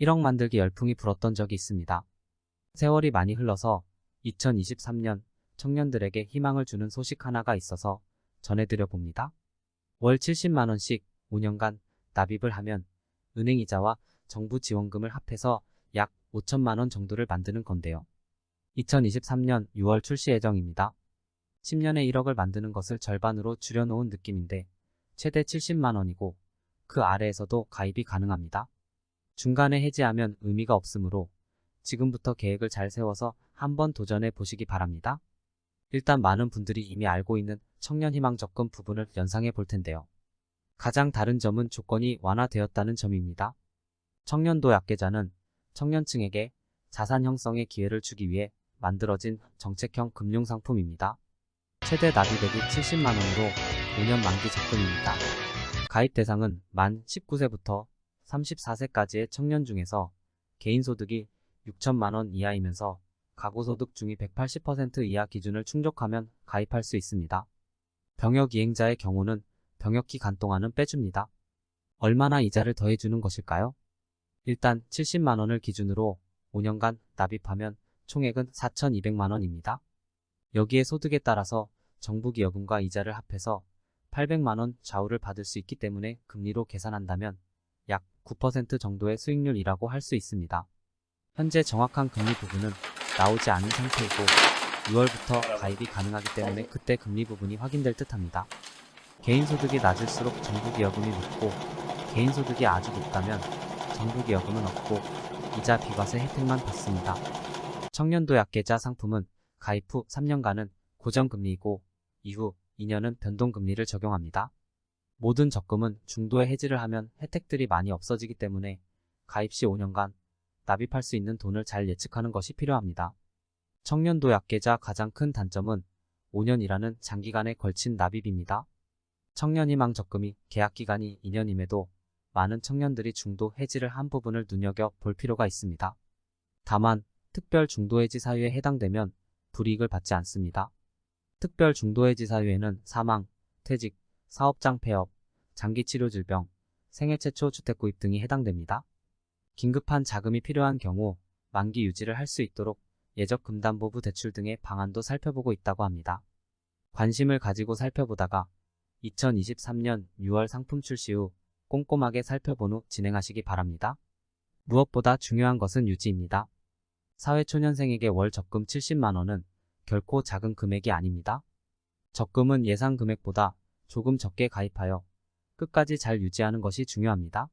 1억 만들기 열풍이 불었던 적이 있습니다. 세월이 많이 흘러서 2023년 청년들에게 희망을 주는 소식 하나가 있어서 전해드려 봅니다. 월 70만원씩 5년간 납입을 하면 은행이자와 정부 지원금을 합해서 약 5천만원 정도를 만드는 건데요. 2023년 6월 출시 예정입니다. 10년에 1억을 만드는 것을 절반으로 줄여놓은 느낌인데 최대 70만원이고 그 아래에서도 가입이 가능합니다. 중간에 해지하면 의미가 없으므로 지금부터 계획을 잘 세워서 한번 도전해 보시기 바랍니다. 일단 많은 분들이 이미 알고 있는 청년희망 적금 부분을 연상해 볼 텐데요. 가장 다른 점은 조건이 완화되었다는 점입니다. 청년도 약계자는 청년층에게 자산 형성의 기회를 주기 위해 만들어진 정책형 금융상품입니다. 최대 납입액이 70만원으로 5년 만기 적금입니다. 가입 대상은 만 19세부터 34세까지의 청년 중에서 개인소득이 6천만원 이하이면서 가구소득 중위 180% 이하 기준을 충족하면 가입할 수 있습니다. 병역 이행자의 경우는 병역 기간 동안은 빼줍니다. 얼마나 이자를 더해주는 것일까요? 일단 70만원을 기준으로 5년간 납입하면 총액은 4,200만원입니다. 여기에 소득에 따라서 정부기여금과 이자를 합해서 800만원 좌우를 받을 수 있기 때문에 금리로 계산한다면 약 9% 정도의 수익률이라고 할 수 있습니다. 현재 정확한 금리 부분은 나오지 않은 상태이고 6월부터 가입이 가능하기 때문에 그때 금리 부분이 확인될 듯합니다. 개인소득이 낮을수록 정부기여금이 높고 개인소득이 아주 높다면 정부기여금은 없고 이자 비과세 혜택만 받습니다. 청년도 약계자 상품은 가입 후 3년간은 고정금리이고 이후 2년은 변동금리를 적용합니다. 모든 적금은 중도에 해지를 하면 혜택들이 많이 없어지기 때문에 가입 시 5년간 납입할 수 있는 돈을 잘 예측하는 것이 필요합니다. 청년도 약계자 가장 큰 단점은 5년이라는 장기간에 걸친 납입입니다. 청년희망 적금이 계약기간이 2년임에도 많은 청년들이 중도 해지를 한 부분을 눈여겨 볼 필요가 있습니다. 다만 특별 중도 해지 사유에 해당되면 불이익을 받지 않습니다. 특별 중도 해지 사유에는 사망, 퇴직, 사업장 폐업, 장기치료 질병, 생애 최초 주택 구입 등이 해당됩니다. 긴급한 자금이 필요한 경우 만기 유지를 할 수 있도록 예적 금담보부 대출 등의 방안도 살펴보고 있다고 합니다. 관심을 가지고 살펴보다가 2023년 6월 상품 출시 후 꼼꼼하게 살펴본 후 진행하시기 바랍니다. 무엇보다 중요한 것은 유지입니다. 사회초년생에게 월 적금 70만원은 결코 작은 금액이 아닙니다. 적금은 예상 금액보다 조금 적게 가입하여 끝까지 잘 유지하는 것이 중요합니다.